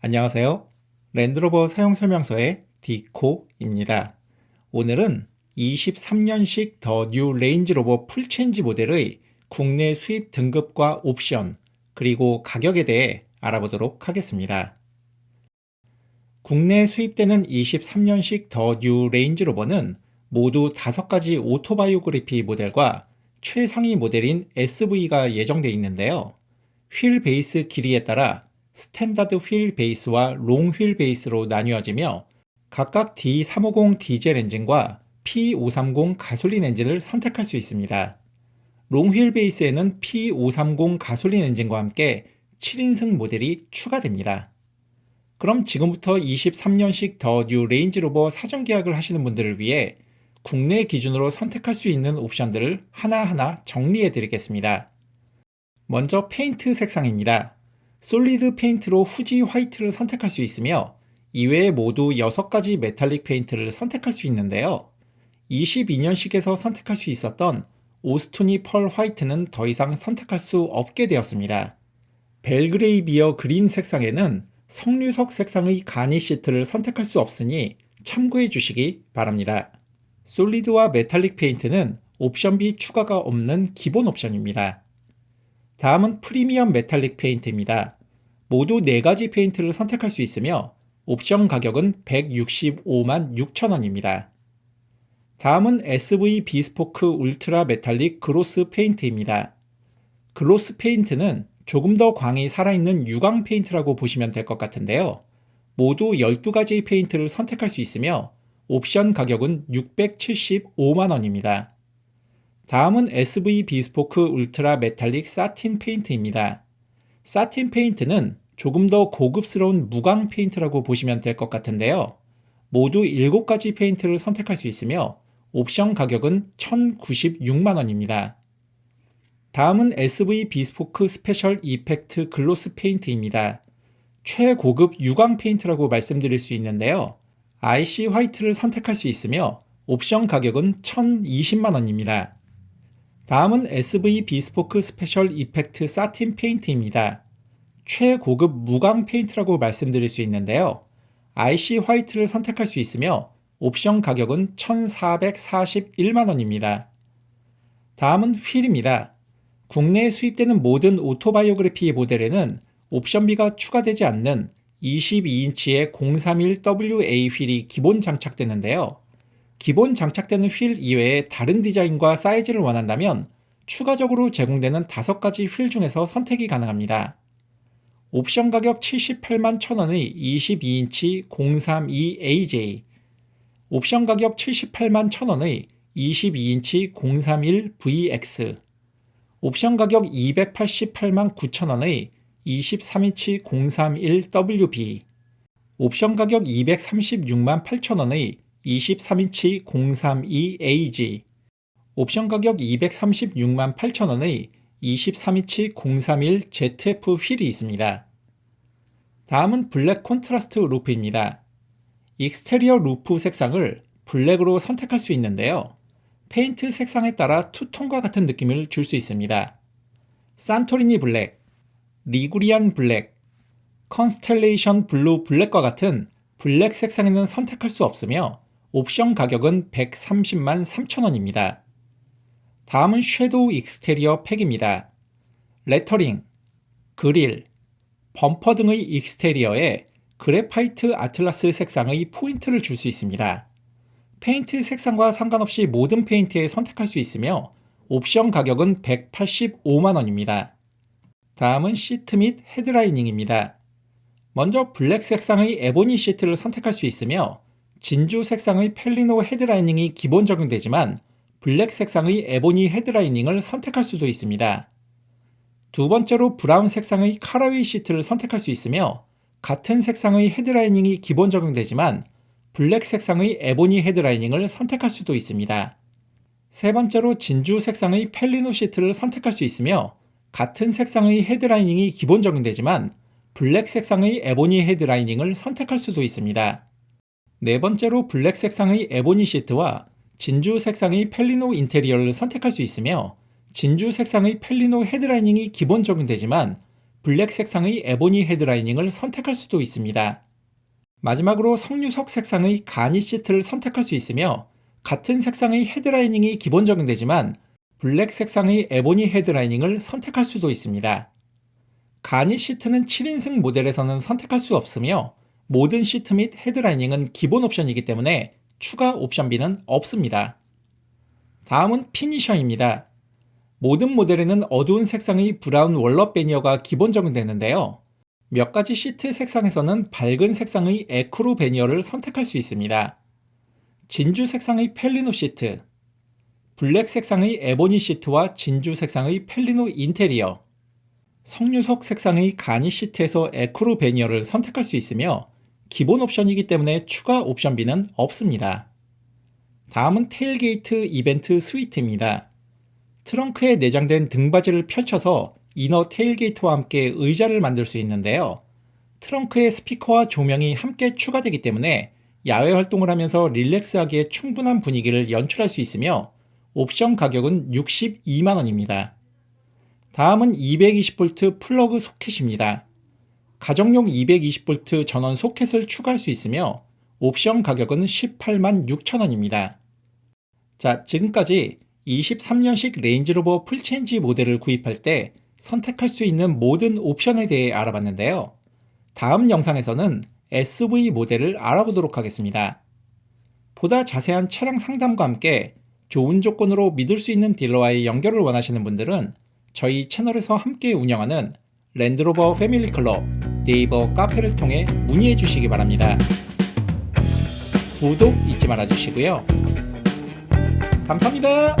안녕하세요. 랜드로버 사용 설명서의 디코입니다. 오늘은 23년식 더 뉴 레인지 로버 풀체인지 모델의 국내 수입 등급과 옵션, 그리고 가격에 대해 알아보도록 하겠습니다. 국내에 수입되는 23년식 더 뉴 레인지 로버는 모두 5가지 오토바이오그래피 모델과 최상위 모델인 SV가 예정되어 있는데요. 휠 베이스 길이에 따라 스탠다드 휠 베이스와 롱 휠 베이스로 나뉘어지며 각각 D350 디젤 엔진과 P530 가솔린 엔진을 선택할 수 있습니다. 롱 휠 베이스에는 P530 가솔린 엔진과 함께 7인승 모델이 추가됩니다. 그럼 지금부터 23년식 더 뉴 레인지로버 사전 계약을 하시는 분들을 위해 국내 기준으로 선택할 수 있는 옵션들을 하나하나 정리해 드리겠습니다. 먼저 페인트 색상입니다. 솔리드 페인트로 후지 화이트를 선택할 수 있으며 이외에 모두 6가지 메탈릭 페인트를 선택할 수 있는데요. 22년식에서 선택할 수 있었던 오스토니 펄 화이트는 더 이상 선택할 수 없게 되었습니다. 벨그레이비어 그린 색상에는 석류석 색상의 가니 시트를 선택할 수 없으니 참고해 주시기 바랍니다. 솔리드와 메탈릭 페인트는 옵션비 추가가 없는 기본 옵션입니다. 다음은 프리미엄 메탈릭 페인트입니다. 모두 4가지 페인트를 선택할 수 있으며 옵션 가격은 165만 6천원입니다. 다음은 SV 비스포크 울트라 메탈릭 그로스 페인트입니다. 글로스 페인트는 조금 더 광이 살아있는 유광 페인트라고 보시면 될 것 같은데요. 모두 12가지의 페인트를 선택할 수 있으며 옵션 가격은 675만원입니다. 다음은 SV 비스포크 울트라 메탈릭 사틴 페인트입니다. 사틴 페인트는 조금 더 고급스러운 무광 페인트라고 보시면 될 것 같은데요. 모두 7가지 페인트를 선택할 수 있으며 옵션 가격은 1096만원입니다. 다음은 SV 비스포크 스페셜 이펙트 글로스 페인트입니다. 최고급 유광 페인트라고 말씀드릴 수 있는데요. IC 화이트를 선택할 수 있으며 옵션 가격은 1020만원입니다. 다음은 SV 비스포크 스페셜 이펙트 사틴 페인트입니다. 최고급 무광 페인트라고 말씀드릴 수 있는데요. IC 화이트를 선택할 수 있으며 옵션 가격은 1441만원입니다. 다음은 휠입니다. 국내에 수입되는 모든 오토바이오그래피 모델에는 옵션비가 추가되지 않는 22인치의 031WA 휠이 기본 장착되는데요. 기본 장착되는 휠 이외에 다른 디자인과 사이즈를 원한다면 추가적으로 제공되는 5가지 휠 중에서 선택이 가능합니다. 옵션 가격 78만 1000원의 22인치 032AJ, 옵션 가격 78만 1000원의 22인치 031VX, 옵션 가격 288만 9천원의 23인치 031WB, 옵션 가격 236만 8천원의 23인치 032AG, 옵션 가격 236만 8천원의 23인치 031ZF 휠이 있습니다. 다음은 블랙 콘트라스트 루프입니다. 익스테리어 루프 색상을 블랙으로 선택할 수 있는데요. 페인트 색상에 따라 투톤과 같은 느낌을 줄 수 있습니다. 산토리니 블랙, 리구리안 블랙, 컨스텔레이션 블루 블랙과 같은 블랙 색상에는 선택할 수 없으며 옵션 가격은 130만 3천원입니다. 다음은 섀도우 익스테리어 팩입니다. 레터링, 그릴, 범퍼 등의 익스테리어에 그래파이트 아틀라스 색상의 포인트를 줄 수 있습니다. 페인트 색상과 상관없이 모든 페인트에 선택할 수 있으며 옵션 가격은 185만원입니다. 다음은 시트 및 헤드라이닝입니다. 먼저 블랙 색상의 에보니 시트를 선택할 수 있으며 진주 색상의 펠리노 헤드라이닝이 기본 적용되지만 블랙 색상의 에보니 헤드라이닝을 선택할 수도 있습니다. 두 번째로 브라운 색상의 카라웨이 시트를 선택할 수 있으며 같은 색상의 헤드라이닝이 기본 적용되지만 블랙 색상의 에보니 헤드라이닝을 선택할 수도 있습니다. 세 번째로 진주 색상의 펠리노 시트를 선택할 수 있으며 같은 색상의 헤드라이닝이 기본 적용되지만 블랙 색상의 에보니 헤드라이닝을 선택할 수도 있습니다. 네 번째로 블랙 색상의 에보니 시트와 진주 색상의 펠리노 인테리어를 선택할 수 있으며 진주 색상의 펠리노 헤드라이닝이 기본 적용되지만 블랙 색상의 에보니 헤드라이닝을 선택할 수도 있습니다. 마지막으로 석류석 색상의 가니 시트를 선택할 수 있으며 같은 색상의 헤드라이닝이 기본 적용되지만 블랙 색상의 에보니 헤드라이닝을 선택할 수도 있습니다. 가니 시트는 7인승 모델에서는 선택할 수 없으며 모든 시트 및 헤드라이닝은 기본 옵션이기 때문에 추가 옵션비는 없습니다. 다음은 피니셔입니다. 모든 모델에는 어두운 색상의 브라운 월럽 베니어가 기본 적용되는데요. 몇 가지 시트 색상에서는 밝은 색상의 에크루 베니어를 선택할 수 있습니다. 진주 색상의 펠리노 시트, 블랙 색상의 에보니 시트와 진주 색상의 펠리노 인테리어, 석류석 색상의 가니 시트에서 에크루 베니어를 선택할 수 있으며 기본 옵션이기 때문에 추가 옵션비는 없습니다. 다음은 테일게이트 이벤트 스위트입니다. 트렁크에 내장된 등받이를 펼쳐서 이너 테일게이트와 함께 의자를 만들 수 있는데요. 트렁크에 스피커와 조명이 함께 추가되기 때문에 야외 활동을 하면서 릴렉스하기에 충분한 분위기를 연출할 수 있으며 옵션 가격은 62만원입니다. 다음은 220V 플러그 소켓입니다. 가정용 220V 전원 소켓을 추가할 수 있으며 옵션 가격은 18만 6천원입니다. 자, 지금까지 23년식 레인지로버 풀체인지 모델을 구입할 때 선택할 수 있는 모든 옵션에 대해 알아봤는데요. 다음 영상에서는 SV 모델을 알아보도록 하겠습니다. 보다 자세한 차량 상담과 함께 좋은 조건으로 믿을 수 있는 딜러와의 연결을 원하시는 분들은 저희 채널에서 함께 운영하는 랜드로버 패밀리 클럽 네이버 카페를 통해 문의해 주시기 바랍니다. 구독 잊지 말아 주시고요. 감사합니다.